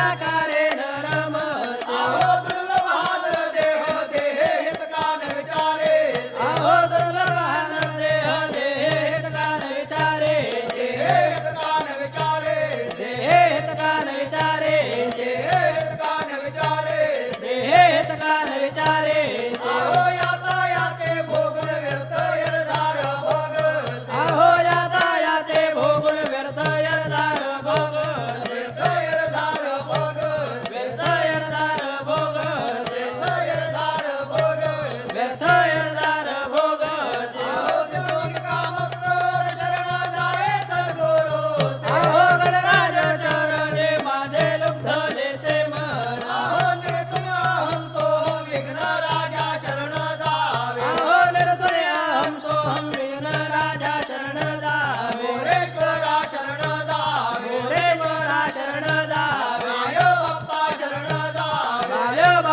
Jagad.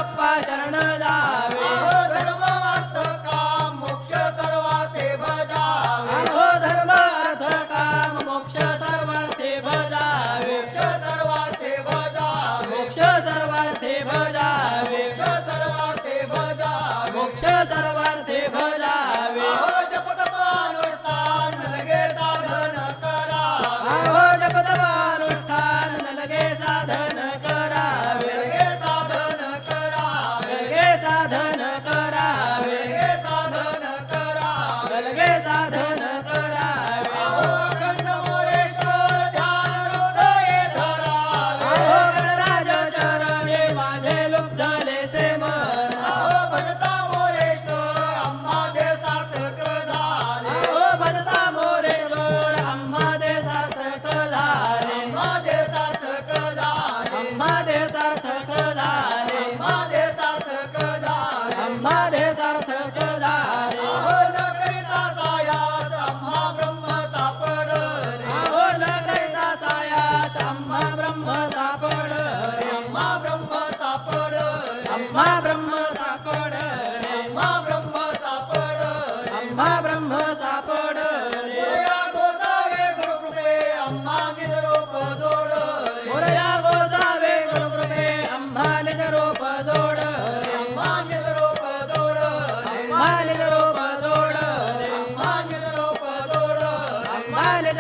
बाप्पा शरण जावे अहो धर्म अर्थ काम मोक्ष सर्वार्थे बजावे आहो धर्म अर्थ काम मोक्ष सर्वार्थे भजावे. मोक्ष सर्वार्थे बजावे मोक्ष सर्वार्थे भजावे. मोक्ष सर्वार्थे बजावे मोक्ष सर्वार्थे भजावे. अहो ब्रह्म ब्रह्म सापड ब्रह्मा ब्रह्म सापड. ब्रह्मा ब्रह्म सापड ब्रह्मा ब्रह्म सापड. ब्रह्मा ब्रह्म सापड. मोरया गुरुकृपे अम्मा निज रोप जोड. गोसावे गुरुकृपे अम्मा निज रोप जोड. अम्मा निज रोप जोड. अम्मा निज